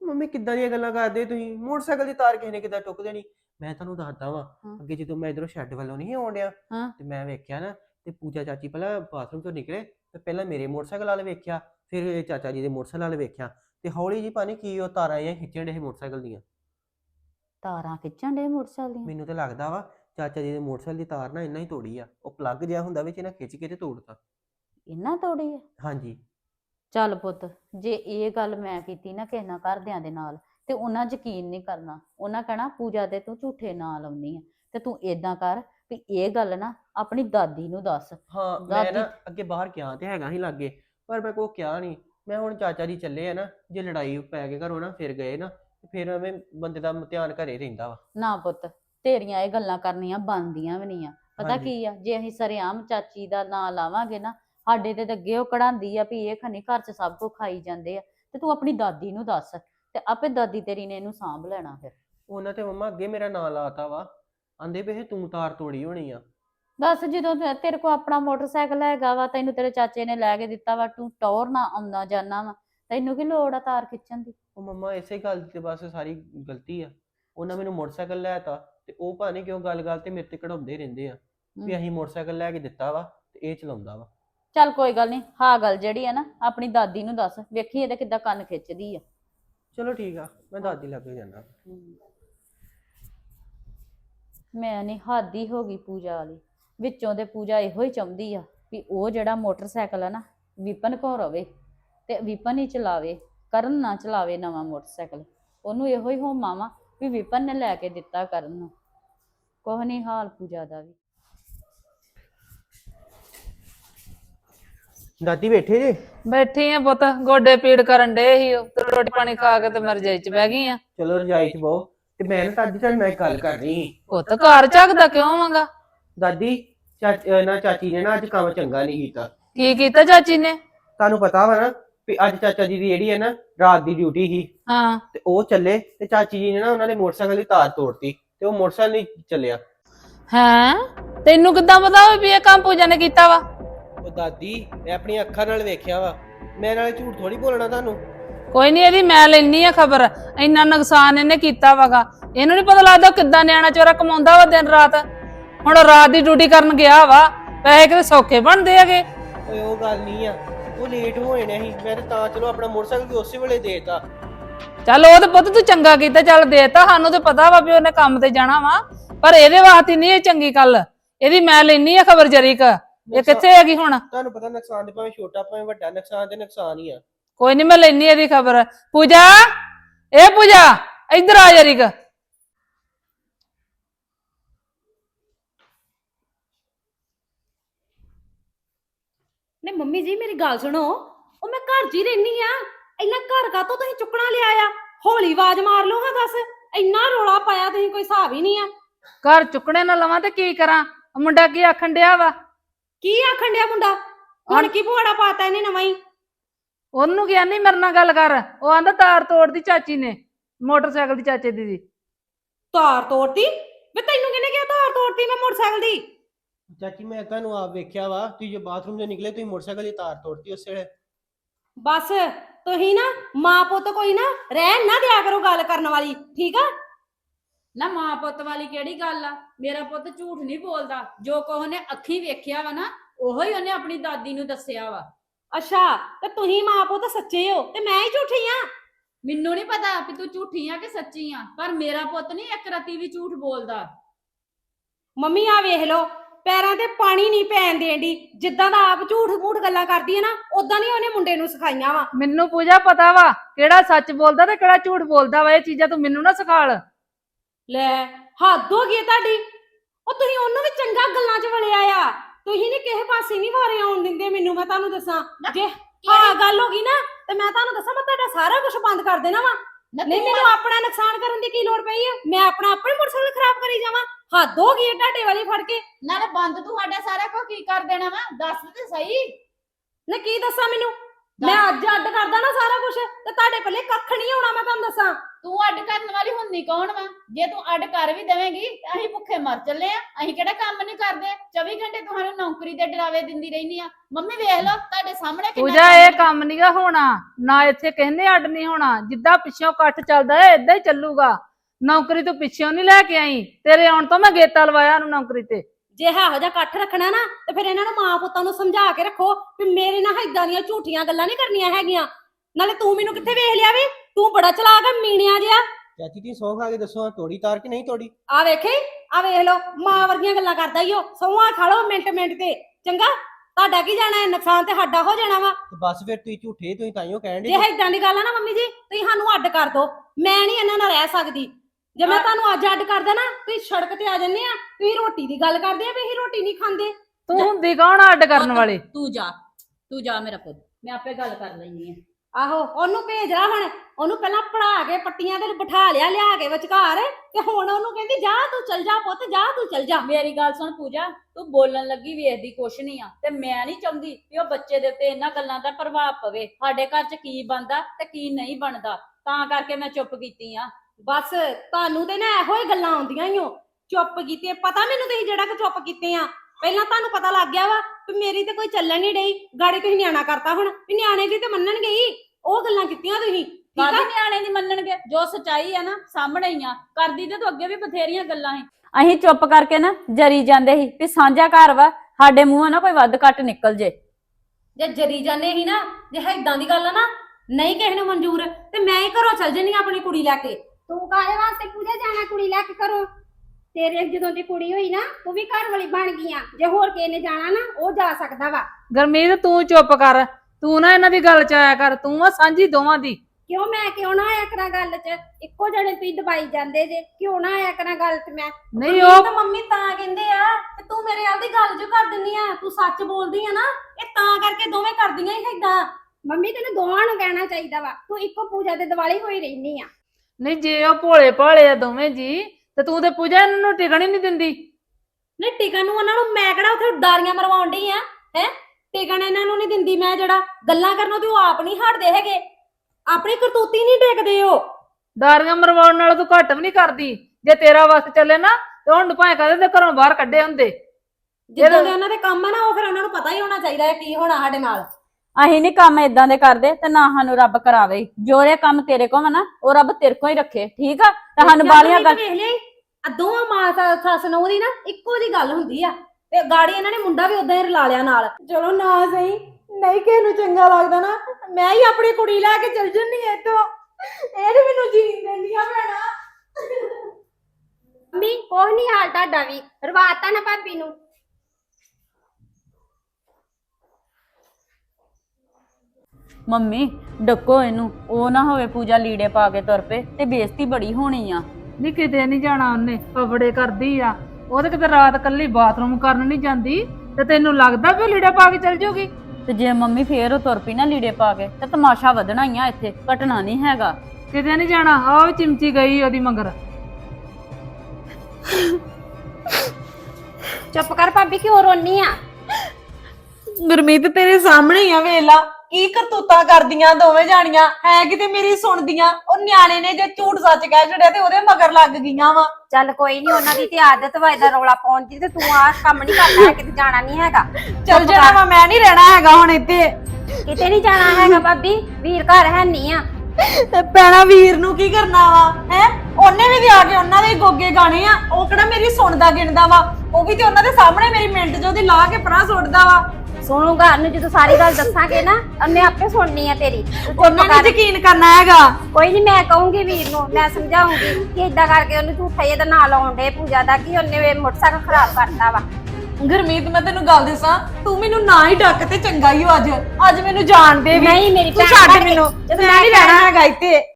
ਮੰਮੀ ਕਿੱਦਾਂ ਦੀਆਂ ਗੱਲਾਂ ਕਰਦੇ ਤੁਸੀਂ? ਮੋਟਰਸਾਈਕਲ ਦੀ ਤਾਰ ਕਿਸੇ ਨੇ ਕਿੱਦਾਂ ਟੁੱਕ ਦੇਣੀ? ਮੈਂ ਤੁਹਾਨੂੰ ਦੱਸਦਾ ਵਾਂ ਹਾਂ। ਅੱਗੇ ਜਦੋਂ ਮੈਂ ਇਧਰੋਂ ਸ਼ੈੱਡ ਵੱਲੋਂ ਨਹੀਂ ਆਉਣ ਡਿਆ ਹਾਂ। ਤੇ ਮੈਂ ਵੇਖਿਆ ਨਾ ਤੇ ਪੂਜਾ ਚਾਚੀ ਪਹਿਲਾਂ ਬਾਥਰੂਮ ਤੋਂ ਨਿਕਲੇ ਤੇ ਪਹਿਲਾਂ ਮੇਰੇ ਮੋਟਰਸਾਈਕਲ ਵਾਲੇ ਵੇਖਿਆ ਫਿਰ ਇਹ ਚਾਚਾ ਜੀ ਦੇ ਮੋਟਰਸਾਈਕਲ ਵਾਲੇ ਵੇਖਿਆ ਤੇ ਹੌਲੀ ਜੀ ਪਾਣੀ ਕੀ ਉਹ ਤਾਰਾਂ ਜਾਂ ਖਿੱਚਣ ਡੇ ਮੋਟਰਸਾਈਕਲ ਦੀਆਂ। ਤਾਰਾਂ ਖਿੱਚਣ ਦੇ ਮੋਟਰਸਾਈਕਲ ਦੀਆਂ? ਮੈਨੂੰ ਤਾਂ ਲੱਗਦਾ ਵਾ ਚਾਚਾ ਜੀ ਦੇ ਮੋਟਰਸਾਈਕਲ ਦੀ ਤਾਰ ਨਾ ਇੰਨਾ ਹੀ ਤੋੜੀ ਆ ਉਹ ਪਲੱਗ ਜਿਹਾ ਹੁੰਦਾ ਵਿੱਚ ਇਹਨਾਂ ਖਿੱਚ ਕੇ ਤੇ ਤੋੜਤਾ। ਇੰਨਾ ਤੋੜੀ ਆ? ਹਾਂਜੀ। ਚੱਲ ਪੁੱਤ ਜੇ ਇਹ ਗੱਲ ਮੈਂ ਕੀਤੀ ਨਾ ਕਿਸੇ ਨਾਲ ਘਰਦਿਆਂ ਦੇ ਨਾਲ ਤੇ ਉਹਨਾਂ ਯਕੀਨ ਨਹੀਂ ਕਰਨਾ ਉਹਨਾਂ ਕਹਿਣਾ ਪੂਜਾ ਦੇ ਤੂੰ ਝੂਠੇ ਨਾਂ ਲਾਉਣੀ ਆ ਤੇ ਤੂੰ ਏਦਾਂ ਕਰ ਵੀ ਇਹ ਗੱਲ ਨਾ ਆਪਣੀ ਦਾਦੀ ਨੂੰ ਦੱਸ। ਹਾਂ ਮੈਂ ਨਾ ਅੱਗੇ ਬਾਹਰ ਗਿਆ ਤੇ ਹੈਗਾ ਸੀ ਲਾਗੇ ਪਰ ਮੈਂ ਕੋ ਕਿਹਾ ਨਹੀਂ ਮੈਂ ਹੁਣ ਚਾਚਾ ਜੀ ਚੱਲੇ ਆ ਨਾ ਜੇ ਲੜਾਈ ਪੈ ਕੇ ਘਰੋਂ ਨਾ ਫਿਰ ਗਏ ਨਾ ਤੇ ਫਿਰ ਐਵੇਂ ਬੰਦੇ ਦਾ ਧਿਆਨ ਘਰੇ ਰਹਿੰਦਾ ਵਾ। ਨਾ ਪੁੱਤ ਤੇਰੀਆਂ ਇਹ ਗੱਲਾਂ ਕਰਨੀਆਂ ਬਣਦੀਆਂ ਵੀ ਨਹੀਂ ਆ। ਪਤਾ। ਕੀ ਆ ਜੇ ਅਸੀਂ ਸਰੇਆਮ ਚਾਚੀ ਦਾ ਨਾਂ ਲਾਵਾਂਗੇ ਨਾ ਸਾਡੇ ਤੇ ਤਾਂ ਅੱਗੇ ਉਹ ਕਢਾਉਂਦੀ ਆ ਵੀ ਇਹ ਖਨੀ ਘਰ 'ਚ ਸਭ ਕੁਝ ਖਾਈ ਜਾਂਦੇ ਆ ਤੇ ਤੂੰ ਆਪਣੀ ਦਾਦੀ ਨੂੰ ਦੱਸ ਤੇ ਆਪੇ ਦਾਦੀ ਤੇਰੀ ਨੇ ਇਹਨੂੰ ਸਾਂਭ ਲੈਣਾ ਫਿਰ। ਉਹਨਾਂ ਤੇ ਮੰਮਾ ਅੱਗੇ ਮੇਰਾ ਨਾਂ ਲਾਤਾ ਵਾ। ਆਂਦੇ ਵੀ ਤੂੰ ਤਾਰ ਤੋੜੀ ਹੋਣੀ ਆ। ਦੱਸ ਜਦੋਂ ਤੇ- ਤੇਰੇ ਕੋ ਆਪਣਾ ਮੋਟਰਸਾਈਕਲ ਹੈਗਾ ਵਾ ਤੈਨੂੰ ਤੇਰੇ ਚਾਚੇ ਨੇ ਲੈ ਕੇ ਦਿੱਤਾ ਵਾ ਤੂੰ ਟੌਰ ਨਾ ਆਉਂਦਾ ਜਾਣਾ ਵਾ। ਤੈਨੂੰ ਕੀ ਲੋੜ ਆ ਤਾਰ ਖਿੱਚਣ ਦੀ? ਉਹ ਮੰਮਾ ਇਸੇ ਗੱਲ ਤੇ ਬਸ ਸਾਰੀ ਗਲਤੀ ਆ। ਉਹਨਾਂ ਮੈਨੂੰ ਮੋਟਰਸਾਈਕਲ ਲੈਤਾ ਤੇ ਉਹ ਭਾਣੇ ਕਿਉਂ ਗੱਲ-ਗੱਲ ਤੇ ਮੇਰੇ ਤੇ ਕਢਾਉਂਦੇ ਰਹਿੰਦੇ ਆ ਵੀ ਹਮ। ਅਸੀਂ ਮੋਟਰਸਾਈਕਲ ਲੈ ਕੇ ਦਿੱਤਾ ਵਾ ਤੇ ਇਹ ਚਲਾਉਂਦਾ ਵਾ। ਚੱਲ ਕੋਈ ਗੱਲ ਨਹੀਂ ਹਾਂ ਗੱਲ ਜਿਹੜੀ ਆ ਨਾ ਆਪਣੀ ਦਾਦੀ ਨੂੰ ਦੱਸ ਵੇਖੀ ਇਹਦੇ ਕਿੱਦਾਂ ਕੰਨ ਖਿੱਚਦੀ ਆ। ਚਲੋ ਠੀਕ ਆ ਮੈਂ ਦਾਦੀ ਲੱਗੇ ਜਾਣਾ ਮੈਂ ਨਹੀਂ ਹਾਦੀ ਹੋ ਗਈ ਪੂਜਾ ਵਾਲੀ। ਵਿੱਚੋਂ ਦੇ ਪੂਜਾ ਇਹੋ ਹੀ ਚਾਹੁੰਦੀ ਆ ਵੀ ਉਹ ਜਿਹੜਾ ਮੋਟਰਸਾਈਕਲ ਆ ਨਾ ਵਿਪਨ ਕੋ ਰਵੇ ਤੇ ਵਿਪਨ ਹੀ ਚਲਾਵੇ ਕਰਨ ਨਾ ਚਲਾਵੇ ਨਵਾਂ ਮੋਟਰਸਾਈਕਲ। ਉਹਨੂੰ ਇਹੋ ਹੀ ਹੋਮਾ ਵਾ ਵੀ ਵਿਪਨ ਨੇ ਲੈ ਕੇ ਦਿੱਤਾ ਕਰਨ ਨੂੰ। ਕੋਹ ਨਹੀਂ ਹਾਲ ਪੂਜਾ ਦਾ ਵੀ। ਦਾਦੀ ਬੈਠੇ ਜੇ? ਬੈਠੀ ਆ ਪੁੱਤ ਗੋਡੇ ਪੀੜ ਕਰਨ ਡੇ ਸੀ ਉਹ ਤੇ ਰੋਟੀ ਪਾਣੀ ਖਾ ਕੇ ਤੇ ਮਰਜਾਈ ਚ ਬਹਿ ਗਈ ਆ। ਚਲੋ ਰਜਾਈ 'ਚ ਬਹੁ। ਤੇ ਮੈਂ ਨਾ ਦਾਦੀ ਤੁਹਾਡੇ ਨਾਲ ਇੱਕ ਗੱਲ ਕਰਨੀ ਸੀ। ਪੁੱਤ ਘਰ ਝੱਕਦਾ ਕਿਉਂ ਵਾਂਗਾ? ਦਾਦੀ ਚਾਚੀ ਨਾ ਚਾਚੀ ਨੇ ਨਾ ਅੱਜ ਕੰਮ ਚੰਗਾ ਨਹੀਂ ਕੀਤਾ। ਕੀ ਕੀਤਾ ਚਾਚੀ ਨੇ? ਤੁਹਾਨੂੰ ਪਤਾ ਵਾ ਨਾ ਵੀ ਅੱਜ ਚਾਚਾ ਜੀ ਦੀ ਜਿਹੜੀ ਹੈ ਨਾ ਰਾਤ ਦੀ ਡਿਊਟੀ ਸੀ। ਹਾਂ। ਤੇ ਉਹ ਚੱਲੇ ਤੇ ਚਾਚੀ ਜੀ ਨੇ ਨਾ ਉਹਨਾਂ ਦੇ ਮੋਟਰਸਾਈਕਲ ਦੀ ਤਾਰ ਤੋੜਤੀ ਤੇ ਉਹ ਮੋਟਰਸਾਈਕਲ ਨਹੀਂ ਚੱਲਿਆ। ਹੈਂ? ਤੈਨੂੰ ਕਿੱਦਾਂ ਪਤਾ ਹੋਵੇ ਵੀ ਇਹ ਕੰਮ ਪੂਜਾ ਨੇ ਕੀਤਾ ਵਾ? ਉਹ ਦਾਦੀ ਮੈਂ ਆਪਣੀਆਂ ਅੱਖਾਂ ਨਾਲ ਵੇਖਿਆ ਵਾ। ਮੈਂ ਨਾਲੇ ਝੂਠ ਥੋੜੀ ਬੋਲਣਾ ਤੁਹਾਨੂੰ। ਕੋਈ ਨਹੀਂ ਇਹਦੀ ਮੈਂ ਲੈਣੀ ਆ ਖਬਰ। ਇੰਨਾ ਨੁਕਸਾਨ ਇਹਨੇ ਕੀਤਾ ਵਾਗਾ। ਇਹਨੂੰ ਨਹੀਂ ਪਤਾ ਲੱਗਦਾ ਕਿੱਦਾਂ ਨਿਆਣਾ ਚੋਰਾ ਕਮਾਉਂਦਾ ਵਾ ਦਿਨ ਰਾਤ। ਹੁਣ ਰਾਤ ਦੀ ਡਿਊਟੀ ਕਰਨ ਗਿਆ ਵਾ ਪੈਸੇ ਕਿਤੇ ਸੌਖੇ ਬਣਦੇ ਹੈਗੇ। ਓਏ ਉਹ ਗੱਲ ਨਹੀਂ ਆ। ਉਹ ਲੇਟ ਹੋਏ ਨੇ ਅਸੀਂ। ਮੈਂ ਤਾਂ ਤਾਂ ਚਲੋ ਆਪਣਾ ਮੋਟਰਸਾਈਕਲ ਵੀ ਉਸੇ ਵੇਲੇ ਦੇਤਾ। ਚੱਲ ਉਹ ਤੇ ਪੁੱਤ ਤੂੰ ਚੰਗਾ ਕੀਤਾ ਚੱਲ ਦੇਤਾ। ਸਾਨੂੰ ਤੇ ਪਤਾ ਵਾ ਵੀ ਉਹਨੇ ਕੰਮ ਤੇ ਜਾਣਾ ਵਾ। ਪਰ ਇਹਦੇ ਵਾਸਤੇ ਨਹੀਂ ਇਹ ਚੰਗੀ ਗੱਲ। ਇਹਦੀ ਮੈਂ ਲੈਣੀ ਆ ਖਬਰ ਜਰੀ ਕ ਇਹ ਕਿੱਥੇ ਹੈਗੀ ਹੁਣ? ਤੁਹਾਨੂੰ ਪਤਾ ਨੁਕਸਾਨ ਦੇ ਭਾਵੇਂ ਛੋਟਾ ਭਾਵੇਂ ਵੱਡਾ ਨੁਕਸਾਨ ਤੇ ਨੁਕਸਾਨ ਹੀ ਆ। ਕੋਈ ਨਹੀਂ ਮੈਂ ਲੈਣੀ ਇਹਦੀ ਖਬਰ। ਪੂਜਾ ਇਹ ਪੂਜਾ ਇੱਧਰ ਆ ਜਰੀ ਕ ਨੇ ਮੰਮੀ ਜੀ ਮੇਰੀ ਗੱਲ ਸੁਣੋ। ਉਹ ਮੈਂ ਘਰ 'ਚ ਹੀ ਰਹਿਨੀ ਆ। ਇੰਨਾ ਘਰ ਕਾ ਤੁਸੀਂ ਚੁੱਕਣਾ ਲਿਆ ਆ? ਹੌਲੀ ਆਵਾਜ਼ ਮਾਰ ਲਓ ਹਾਂ ਦੱਸ। ਇੰਨਾ ਰੋਲਾ ਪਾਇਆ ਤੁਸੀਂ ਕੋਈ ਹਿਸਾਬ ਹੀ ਨਹੀਂ ਆ। ਘਰ ਚੁੱਕਣੇ ਨਾ ਲਵਾਂ ਤੇ ਕੀ ਕਰਾਂ? ਉਹ ਮੁੰਡਾ ਕੀ ਆਖਣ ਡਿਆ ਵਾ? ਕੀ ਆਖਣ ਡਿਆ ਮੁੰਡਾ? ਹੁਣ ਕੀ ਪਵਾੜਾ ਪਾਤਾ ਇਹਨੇ ਨਵਾਂ ਹੀ? ਉਹਨੂੰ ਕਿਹਾ ਨਹੀਂ ਮੇਰੇ ਨਾਲ ਗੱਲ ਕਰ। ਉਹ ਆਂਦਾ ਤਾਰ ਤੋੜਦੀ ਚਾਚੀ ਨੇ ਮੋਟਰਸਾਈਕਲ ਦੀ ਚਾਚੇ ਦੀ ਦੀ। ਤਾਰ ਤੋੜਤੀ ਵੇ ਤੈਨੂੰ ਕਿਹਨੇ ਕਿਹਾ ਤਾਰ ਤੋੜਤੀ ਮੈਂ ਮੋਟਰਸਾਈਕਲ ਦੀ? ਚਾਚੀ ਮੈਂ ਤੁਹਾਨੂੰ ਆਪ ਵੇਖਿਆ ਵਾ ਤੁਸੀਂ ਜੋ ਬਾਥਰੂਮ ਤੋਂ ਨਿਕਲੇ ਤੁਸੀਂ ਮੋਟਰਸਾਈਕਲ ਦੀ ਤਾਰ ਤੋੜਤੀ ਉਸੇ ਵੇਲੇ। ਬਸ ਤੁਸੀਂ ਨਾ ਮਾਂ ਪੁੱਤ ਕੋਈ ਨਾ ਰਹਿਣ ਨਾ ਦਿਆ ਕਰੋ ਗੱਲ ਕਰਨ ਵਾਲੀ ਠੀਕ ਆ? ਨਾ ਮਾਂ ਪੁੱਤ ਵਾਲੀ ਕਿਹੜੀ ਗੱਲ ਆ? ਮੇਰਾ ਪੁੱਤ ਝੂਠ ਨਹੀਂ ਬੋਲਦਾ। ਜੋ ਕੋ ਉਹਨੇ ਅੱਖੀ ਵੇਖਿਆ ਵਾ ਨਾ ਉਹੋ ਹੀ ਉਹਨੇ ਆਪਣੀ ਦਾਦੀ ਨੂੰ ਦੱਸਿਆ ਵਾ। ਅੱਛਾ ਤੇ ਤੁਸੀਂ ਮਾਂ ਪੁੱਤ ਸੱਚੇ ਹੋ ਤੇ ਮੈਂ ਹੀ ਝੂਠੀ ਆ? ਮੈਨੂੰ ਨਹੀਂ ਪਤਾ ਕਿ ਤੂੰ ਝੂਠੀ ਆ ਕਿ ਸੱਚੀ ਆ ਪਰ ਮੇਰਾ ਪੁੱਤ ਨਹੀਂ ਇੱਕ ਰਤੀ ਵੀ ਝੂਠ ਬੋਲਦਾ। ਮੰਮੀ ਆ ਵੇਖ ਲਓ ਪੈਰਾਂ ਤੇ ਪਾਣੀ ਨਹੀਂ ਪੈਣ ਦੇਂਦੀ ਜਿੱਦਾਂ ਦਾ ਆਪ ਝੂਠ ਮੂਠ ਗੱਲਾਂ ਕਰਦੀ ਹੈ ਨਾ ਉਦਾਂ ਨਹੀਂ ਉਹਨੇ ਮੁੰਡੇ ਨੂੰ ਸਿਖਾਈਆਂ ਵਾ। ਮੈਨੂੰ ਪੂਜਾ ਪਤਾ ਵਾ ਕਿਹੜਾ ਸੱਚ ਬੋਲਦਾ ਤੇ ਕਿਹੜਾ ਝੂਠ ਬੋਲਦਾ ਵਾ ਇਹ ਚੀਜ਼ਾਂ ਤੂੰ ਮੈਨੂੰ ਨਾ ਸਿਖਾਲ। ਲੈ ਹੱਦ ਹੋ ਗਈ ਹੈ ਤੁਹਾਡੀ। ਉਹ ਤੁਸੀਂ ਉਹਨੂੰ ਵੀ ਚੰਗਾ ਗੱਲਾਂ 'ਚ ਵਲਿਆ ਆ। ਤੁਸੀਂ ਨਹੀਂ ਕਿਸੇ ਪਾਸੇ ਨਹੀਂ ਵਾਰੇ ਆਉਣ ਦਿੰਦੇ ਮੈਨੂੰ ਮੈਂ ਤੁਹਾਨੂੰ ਦੱਸਾਂ। ਜੇ ਹਾਂ ਗੱਲ ਹੋ ਗਈ ਨਾ ਤੇ ਮੈਂ ਤੁਹਾਨੂੰ ਦੱਸਾਂ ਮੈਂ ਤੁਹਾਡਾ ਸਾਰਾ ਕੁਝ ਬੰਦ ਕਰ ਦੇਣਾ ਵਾ। ਨਾ ਨਹੀਂ ਮੈਨੂੰ ਆਪਣਾ ਨੁਕਸਾਨ ਕਰਨ ਦੀ ਕੀ ਲੋੜ ਪਈ ਹੈ ਮੈਂ ਆਪਣਾ ਆਪਣੇ ਮੋਟਰਸਾਈਕਲ ਖਰਾਬ ਕਰੀ ਜਾਵਾਂ ਹੱਦ ਹੋ ਗਈ ਹੈ ਤੁਹਾਡੇ ਵਾਲੀ ਫੜ ਕੇ। ਨਾਲੇ ਬੰਦ ਤੂੰ ਸਾਡਾ ਸਾਰਾ ਕੁਝ ਕੀ ਕਰ ਦੇਣਾ ਵਾ? ਦੱਸ ਤੇ ਸਹੀ। ਨਾ ਕੀ ਦੱਸਾਂ ਮੈਨੂੰ? ਮੈਂ ਅੱਜ ਅੱਡ ਕਰਦਾ ਨਾ ਸਾਰਾ ਕੁਝ ਤੇ ਤੁਹਾਡੇ ਪੱਲੇ ਕੱਖ ਨਹੀਂ ਆਉਣਾ ਮੈਂ ਤੁਹਾਨੂੰ ਦੱਸਾਂ। ਤੂੰ ਅੱਡ ਕਰਨ ਵਾਲੀ ਹੁੰਦੀ ਕੌਣ ਵਾ? ਜੇ ਤੂੰ ਅੱਡ ਕਰ ਵੀ ਦੇਵੇਂਗੀ ਤਾਂ ਅਸੀਂ ਭੁੱਖੇ ਮਰ ਚੱਲੇ ਆ। ਅਸੀਂ ਕਿਹੜਾ ਕੰਮ ਨਹੀਂ ਕਰਦੇ? 24 ਘੰਟੇ ਤੁਹਾਨੂੰ ਨੌਕਰੀ ਦੇ ਡਰਾਵੇ ਦਿੰਦੀ ਰਹਿੰਦੀ ਆ। ਮੰਮੀ ਵੇਖ ਲਓ ਤੁਹਾਡੇ ਸਾਹਮਣੇ ਕਿੰਨਾ ਪੂਜਾ ਇਹ ਕੰਮ ਨਹੀਂਗਾ ਹੋਣਾ। ਨਾ ਇੱਥੇ ਕਹਿੰਦੇ ਅੱਡ ਨਹੀਂ ਹੋਣਾ। ਜਿੱਦਾਂ ਪਿੱਛੋਂ ਇਕੱਠ ਚੱਲਦਾ ਹੈ ਇਦਾਂ ਹੀ ਚੱਲੂਗਾ। ਨੌਕਰੀ ਤੋਂ ਪਿੱਛੋਂ ਨਹੀਂ ਲੈ ਕੇ ਆਈ। ਤੇਰੇ ਆਉਣ ਤੋਂ ਮੈਂ ਗੇਤਾ ਲਵਾਇਆ ਉਹਨੂੰ ਨੌਕਰੀ ਤੇ। ਜੇ ਇਹੋ ਜਿਹਾ ਇਕੱਠ ਰੱਖਣਾ ਨਾ ਤੇ ਫਿਰ ਇਹਨਾਂ ਨੂੰ ਮਾਂ ਪੁੱਤਾਂ ਨੂੰ ਸਮਝਾ ਕੇ ਰੱਖੋ ਵੀ ਮੇਰੇ ਨਾਲ ਏਦਾਂ ਦੀਆਂ ਝੂਠੀਆਂ ਗੱਲਾਂ ਨਹੀਂ ਕਰਨੀਆਂ ਹੈਗੀਆਂ। ਨਾਲੇ ਤੂੰ ਮੈਨੂੰ ਕਿੱਥੇ ਵੇਖ ਲਿਆ ਵੇ? ਤੂੰ ਬੜਾ ਚਲਾਕ ਹੈ ਮੀਣਿਆ ਜਿਹਾ। ਚਾਚੀ ਤੁਸੀਂ ਸੌਂ ਖਾ ਕੇ ਦੱਸੋ ਤੋੜੀ ਤਾਰ ਕਿ ਨਹੀਂ ਤੋੜੀ? ਆ ਵੇਖੇ ਆ ਵੇਖ ਲਓ ਮਾਂ ਵਰਗੀਆਂ ਗੱਲਾਂ ਕਰਦਾ ਈ ਉਹ ਸੌਂਹਾਂ ਖਾ ਲਓ ਮਿੰਟ ਮਿੰਟ ਤੇ। ਚੰਗਾ ਤੁਹਾਡਾ ਕੀ ਜਾਣਾ ਹੈ? ਨੁਕਸਾਨ ਤੇ ਸਾਡਾ ਹੋ ਜਾਣਾ ਵਾ। ਤੇ ਬਸ ਫਿਰ ਤੁਸੀਂ ਝੂਠੇ ਤੁਸੀਂ ਤਾਈਓ ਕਹਿਣ ਜੇ ਦੇ ਏਦਾਂ ਦੀ ਗੱਲ ਆ ਨਾ ਮੰਮੀ ਜੀ ਤੁਸੀਂ ਸਾਨੂੰ ਅੱਡ ਕਰ ਦਿਓ ਮੈਂ ਨਹੀਂ ਇਹਨਾਂ ਨਾਲ ਰਹਿ ਸਕਦੀ। ਜੇ ਮੈਂ ਤੁਹਾਨੂੰ ਅੱਜ ਅੱਡ ਕਰਦਾ ਨਾ ਤੁਸੀਂ ਸੜਕ ਤੇ ਆ ਜੰਨੇ ਆ ਤੁਸੀਂ ਰੋਟੀ ਦੀ ਗੱਲ ਕਰਦੇ ਆ ਵੀ ਅਸੀਂ ਰੋਟੀ ਨਹੀਂ ਖਾਂਦੇ। ਤੂੰ ਹੁੰਦੀ ਕੌਣ ਆ ਅੱਡ ਕਰਨ ਵਾਲੀ? ਤੂੰ ਜਾ ਤੂੰ ਜਾ ਮੇਰਾ ਪੁੱਤ ਮੈਂ ਆਪੇ ਗੱਲ ਕਰ ਲੈਣੀ ਆ। ਆਹੋ, ਉਹਨੂੰ ਭੇਜ ਰਾ ਹੁਣ। ਉਹਨੂੰ ਪਹਿਲਾਂ ਪੜਾ ਕੇ ਪੱਟੀਆਂ ਤੇ ਬਿਠਾ ਲਿਆ ਲਿਆ ਕੇ ਵਿਚਕਾਰ। ਤੇ ਹੁਣ ਉਹਨੂੰ ਕਹਿੰਦੀ, ਜਾ ਤੂੰ ਚਲ ਜਾ ਪੁੱਤ, ਜਾ ਤੂੰ ਚਲ ਜਾ। ਮੇਰੀ ਗੱਲ ਸੁਣ ਪੂਜਾ, ਤੂੰ ਬੋਲਣ ਲੱਗੀ ਵੇਖਦੀ ਕੁਛ ਨਹੀਂ ਆ। ਤੇ ਮੈਂ ਨਹੀਂ ਚਾਹੁੰਦੀ ਕਿ ਉਹ ਬੱਚੇ ਦੇ ਉੱਤੇ ਇਹਨਾਂ ਗੱਲਾਂ ਦਾ ਪ੍ਰਭਾਵ ਪਵੇ। ਸਾਡੇ ਘਰ 'ਚ ਕੀ ਬਣਦਾ ਤੇ ਕੀ ਨਹੀਂ ਬਣਦਾ। ਤਾਂ ਕਰਕੇ ਮੈਂ ਚੁੱਪ ਕੀਤੀ ਆ। ਬਸ ਤੁਹਾਨੂੰ ਤੇ ਨਾ ਇਹੋ ਹੀ ਗੱਲਾਂ ਆਉਂਦੀਆਂ ਹੀ ਹੋ ਚੁੱਪ ਕੀਤੇ ਪਤਾ ਮੈਨੂੰ ਤੁਸੀਂ ਜਿਹੜਾ ਕਿ ਚੁੱਪ ਕੀਤੇ ਆ। ਪਹਿਲਾਂ ਤੁਹਾਨੂੰ ਪਤਾ ਲੱਗ ਗਿਆ ਵਾ ਵੀ ਮੇਰੀ ਤੇ ਕੋਈ ਚੱਲਣ ਨਹੀਂ ਡਈ। ਗਾੜੀ ਤੁਸੀਂ ਨਿਆਣਾ ਕਰਤਾ ਹੁਣ। ਵੀ ਨਿਆਣੇ ਦੀ ਤੇ ਮੰਨਣ ਗਈ ਉਹ ਗੱਲਾਂ ਕੀਤੀਆਂ ਤੁਸੀਂ ਠੀਕ ਕਾਹਦੇ ਆ ਨਿਆਣੇ ਨਹੀਂ ਮੰਨਣਗੇ ਜੋ ਸਚਾਈ ਆ ਨਾ ਸਾਹਮਣੇ ਹੀ ਆ। ਕਰਦੀ ਤੇ ਤੂੰ ਅੱਗੇ ਵੀ ਬਥੇਰੀਆਂ ਗੱਲਾਂ ਸੀ। ਅਸੀਂ ਚੁੱਪ ਕਰਕੇ ਨਾ ਜਰੀ ਜਾਂਦੇ ਸੀ ਵੀ ਸਾਂਝਾ ਘਰ ਵਾ ਸਾਡੇ ਮੂੰਹੋਂ ਨਾ ਕੋਈ ਵੱਧ ਘੱਟ ਨਿਕਲ ਜੇ। ਜੇ ਜਰੀ ਜਾਂਦੇ ਹੀ ਨਾ ਜੇ ਇਦਾਂ ਦੀ ਗੱਲ ਆ ਨਾ ਨਹੀਂ ਕਿਸੇ ਨੂੰ ਮਨਜ਼ੂਰ ਤੇ ਮੈਂ ਹੀ ਘਰੋਂ ਚਲ ਜੰਨੀ ਆਪਣੀ ਕੁੜੀ ਲੈ ਕੇ। ਤੂੰ ਕਾਹਦੇ ਵਾਸਤੇ ਪੂਜਾ ਜਾਣਾ ਕੁੜੀ ਲੈ ਕੇ ਕਰੋ ਤੇਰੇ ਜਦੋਂ ਦੀ ਕੁੜੀ ਹੋਈ ਨਾ ਤੂੰ ਵੀ ਘਰ ਵਾਲੀ ਬਣ ਗਈ ਆ। ਜੇ ਹੋਰ ਕਿਸੇ ਨੇ ਜਾਣਾ ਨਾ ਉਹ ਜਾ ਸਕਦਾ ਵਾ। ਗਰਮੀਤ ਤੂੰ ਚੁੱਪ ਕਰ। ਤੂੰ ਨਾ ਇਹਨਾਂ ਦੀ ਗੱਲ ਚ ਆਇਆ ਕਰ ਤੂੰ ਆ ਸਾਂਝੀ ਦੋਵਾਂ ਦੀ। ਕਿਉਂ ਮੈਂ ਕਿਉਂ ਨਾ ਆਇਆ ਕਰਾਂ ਗੱਲ 'ਚ? ਇੱਕੋ ਜਣੇ ਤੁਸੀਂ ਦਬਾਈ ਜਾਂਦੇ ਜੇ ਕਿਉਂ ਨਾ ਆਇਆ ਕਰਾਂ ਗੱਲ 'ਚ ਮੈਂ? ਨਹੀਂ ਉਹ ਤਾਂ ਮੰਮੀ ਤਾਂ ਕਹਿੰਦੇ ਆ ਕਿ ਤੂੰ ਮੇਰੇ ਨਾਲ ਦੀ ਗੱਲ ਜੋ ਕਰ ਦਿੰਨੀ ਆ ਤੂੰ ਸੱਚ ਬੋਲਦੀ ਆ ਨਾ ਇਹ ਤਾਂ ਕਰਕੇ ਦੋਵੇਂ ਕਰਦੀਆਂ ਹੀ ਏਦਾਂ। ਮੰਮੀ ਤੈਨੂੰ ਦੋਵਾਂ ਨੂੰ ਕਹਿਣਾ ਚਾਹੀਦਾ ਵਾ ਤੂੰ ਇੱਕੋ ਪੂਜਾ ਦੇ ਦਿਵਾਲੀ ਹੋਈ ਰਹਿਨੀ ਆ। ਨਹੀਂ ਜੇ ਉਹ ਭੋਲੇ ਭਾਲੇ ਆ ਦੋਵੇਂ ਜੀ ਤੇ ਤੂੰ ਤੇ ਪੂਜਾ ਇਹਨਾਂ ਨੂੰ ਟਿਕਣ ਹੀ ਨਹੀਂ ਦਿੰਦੀ। ਨਹੀਂ ਟਿਕਣ ਨੂੰ ਉਹਨਾਂ ਨੂੰ ਮੈਂ ਕਿਹੜਾ ਉੱਥੇ ਉਡਾਰੀਆਂ ਮਰਵਾਉਣ ਡਈ ਆ ਹੈ? ਟਿਕਣ ਇਹਨਾਂ ਨੂੰ ਨਹੀਂ ਦਿੰਦੀ ਮੈਂ ਜਿਹੜਾ ਗੱਲਾਂ ਕਰਨੋਂ ਤੇ ਉਹ ਆਪ ਨਹੀਂ ਹਟਦੇ ਹੈਗੇ। ਆਪਣੀ ਕਰਤੂਤੀ ਨਹੀਂ ਟੇਕਦੇ ਉਹ। ਦਾਰੀਆਂ ਮਰਵਾਉਣ ਨਾਲ ਤੂੰ ਘੱਟ ਵੀ ਨਹੀਂ ਕਰਦੀ। ਜੇ ਤੇਰਾ ਵਸ ਚੱਲੇ ਨਾ ਤੇ ਹੁਣ ਭਾਵੇਂ ਕਦੇ ਤੇ ਘਰੋਂ ਬਾਹਰ ਕੱਢੇ ਹੁੰਦੇ। ਜਿੱਦਾਂ ਦੇ ਉਹਨਾਂ ਦੇ ਕੰਮ ਆ ਨਾ ਉਹ ਫਿਰ ਉਹਨਾਂ ਨੂੰ ਪਤਾ ਹੀ ਹੋਣਾ ਚਾਹੀਦਾ ਹੈ ਕੀ ਹੋਣਾ ਸਾਡੇ ਨਾਲ। ਅਸੀਂ ਨਹੀਂ ਕੰਮ ਇਦਾਂ ਦੇ ਕਰਦੇ ਤੇ ਨਾ ਸਾਨੂੰ ਰੱਬ ਕਰਾਵੇ। ਜੋ ਇਹ ਕੰਮ ਤੇਰੇ ਕੋਲ ਵਾ ਨਾ ਉਹ ਰੱਬ ਤੇਰੇ ਕੋਲ ਹੀ ਰੱਖੇ ਠੀਕ ਆ? ਤੇ ਸਾਨੂੰ ਬਾਲੀਆਂ ਗੱਲ ਵੇਖ ਲਈ ਆ ਦੋਵਾਂ ਮਾਂ ਸੱਸ ਸੱਸ ਨੂੰ ਦੀ ਨਾ ਇੱਕੋ ਜੀ ਗੱਲ ਹੁੰਦੀ ਆ। ਤੇ ਗਾੜੀ ਇਹਨਾਂ ਨੇ ਮੁੰਡਾ ਵੀ ਉਦਾਂ ਹੀ ਰਲਾ ਲਿਆ ਨਾਲ। ਚਲੋ ਨਾ ਸਹੀ ਨਹੀਂ ਕਿਸੇ ਨੂੰ ਚੰਗਾ ਲੱਗਦਾ ਨਾ ਮੈਂ ਹੀ ਆਪਣੀ ਕੁੜੀ ਲੈ ਕੇ ਚਲ ਜੰਨੀ ਇੱਥੋਂ। ਇਹ ਨੀ ਮੈਨੂੰ ਜੀਣ ਦਿੰਦੀਆਂ ਭੈਣਾ। ਮੰਮੀ ਕੋਹ ਨਹੀਂ ਹਾਲ ਤੁਹਾਡਾ ਵੀ ਰਵਾਤਾ ਨਾ ਭਾਬੀ ਨੂੰ। ਮੰਮੀ ਡੱਕੋ ਇਹਨੂੰ ਉਹ ਨਾ ਹੋਵੇ ਪੂਜਾ ਲੀੜੇ ਪਾ ਕੇ ਤੁਰ ਪਏ ਤੇ ਬੇਇੱਜ਼ਤੀ ਬੜੀ ਹੋਣੀ ਆ। ਨਹੀਂ ਕਿਤੇ ਨਹੀਂ ਜਾਣਾ ਉਹਨੇ ਕਬੜੇ ਕਰਦੀ ਆ। ਉਹ ਤੇ ਕਿਤੇ ਰਾਤ ਕੱਲੀ ਬਾਥਰੂਮ ਕਰਨ ਨਹੀਂ ਜਾਂਦੀ ਤੇ ਤੈਨੂੰ ਲੱਗਦਾ ਵੀ ਉਹ ਲੀੜਾ ਪਾ ਕੇ ਚਲ ਜਾਊਗੀ? ਤੇ ਜੇ ਮੰਮੀ ਫੇਰ ਉਹ ਤੁਰ ਪਈ ਨਾ ਲੀੜੇ ਪਾ ਕੇ ਤੇ ਤਮਾਸ਼ਾ ਵਧਣਾ ਹੀ ਆ ਇੱਥੇ ਘਟਣਾ ਨਹੀਂ ਹੈਗਾ। ਕਿਤੇ ਨਹੀਂ ਜਾਣਾ? ਆ ਵੀ ਚਿਮਚੀ ਗਈ ਉਹਦੀ ਮਗਰ। ਚੁੱਪ ਕਰ ਭਾਬੀ ਕਿਉਂ ਰੋਨੀ ਆ? ਗੁਰਮੀਤ ਤੇਰੇ ਸਾਹਮਣੇ ਹੀ ਆ ਵੇਲਾ ਕੀ ਕਰਤੂਤਾਂ ਕਰਦੀਆਂ ਦੋਵੇਂ ਜਾਣੀਆਂ? ਹੈ ਕਿਤੇ ਮੇਰੀ ਸੁਣਦੀਆਂ? ਉਹ ਨਿਆਣੇ ਨੇ ਜੇ ਝੂਠ ਸੱਚ ਕਹਿ ਛੜਿਆ ਤੇ ਉਹਦੇ ਮਗਰ ਲੱਗ ਗਈਆਂ ਵਾ। ਚੱਲ ਕੋਈ ਨਹੀਂ ਉਹਨਾਂ ਦੀ ਤੇ ਆਦਤ ਵਾ ਇਹਦਾ ਰੌਲਾ ਪਾਉਣ ਦੀ ਤੇ ਤੂੰ ਆਹ ਕੰਮ ਨਹੀਂ ਕਰਨਾ ਹੈ ਕਿਤੇ ਜਾਣਾ ਨਹੀਂ ਹੈਗਾ। ਚੱਲ ਜਾਣਾ ਵਾ ਮੈਂ ਨਹੀਂ ਰਹਿਣਾ ਹੈਗਾ ਹੁਣ ਇੱਥੇ। ਕਿਤੇ ਨਹੀਂ ਜਾਣਾ ਹੈਗਾ ਭਾਬੀ ਵੀਰ ਘਰ ਹੈ ਨਹੀਂ ਆ। ਪੈਣਾ ਵੀਰ ਨੂੰ ਕੀ ਕਰਨਾ ਵਾ ਹੈ? ਉਹਨੇ ਵੀ ਤੇ ਆ ਕੇ ਉਹਨਾਂ ਦੇ ਹੀ ਗੋਗੇ ਗਾਣੇ ਆ। ਉਹ ਕਿਹੜਾ ਮੇਰੀ ਸੁਣਦਾ ਗਿਣਦਾ ਵਾ? ਉਹ ਵੀ ਤੇ ਉਹਨਾਂ ਦੇ ਸਾਹਮਣੇ ਮੇਰੀ ਮਿੰਟ ਚ ਉਹਦੀ ਲਾ ਕੇ ਪਰਾਂ ਸੁੱਟਦਾ ਵਾ। ਸੁਣੂਗਾ। ਉਹਨੂੰ ਜਦੋਂ ਸਾਰੀ ਗੱਲ ਦੱਸਾਂਗੇ ਨਾ ਉਹਨੇ ਆਪੇ ਸੁਣਨੀ ਆ ਤੇਰੀ। ਤੂੰ ਚੁੱਪ ਉਹਨਾਂ ਨੇ ਕਰ। ਯਕੀਨ ਕਰਨਾ ਹੈਗਾ। ਕੋਈ ਨਹੀਂ ਮੈਂ ਕਹੂੰਗੀ ਵੀਰ ਨੂੰ ਮੈਂ ਸਮਝਾਉਂਗੀ ਕਿ ਇਦਾਂ ਕਰਕੇ ਉਹਨੂੰ ਝੂਠਾ ਇਹਦਾ ਨਾਂ ਲਾਉਣ ਦੇ ਪੂਜਾ ਦਾ ਕਿ ਉਹਨੇ ਇਹ ਮੋਟਰਸਾਈਕਲ ਖਰਾਬ ਕਰਤਾ ਵਾ। ਗੁਰਮੀਤ ਮੈਂ ਤੈਨੂੰ ਗੱਲ ਦੱਸਾਂ ਤੂੰ ਮੈਨੂੰ ਨਾ ਹੀ ਡੱਕ ਤੇ ਚੰਗਾ ਹੀ ਹੋ ਅੱਜ। ਅੱਜ ਮੈਨੂੰ ਜਾਣ ਦੇ ਵੀ। ਨਹੀਂ ਮੇਰੀ ਤੂੰ ਭੈਣ ਛੱਡ ਬਣ ਕੇ- ਮੈਨੂੰ। ਜਦੋਂ ਮੈਂ ਮੈਂ ਨਹੀਂ ਰਹਿਣਾ ਹੈਗਾ ਇੱਥੇ।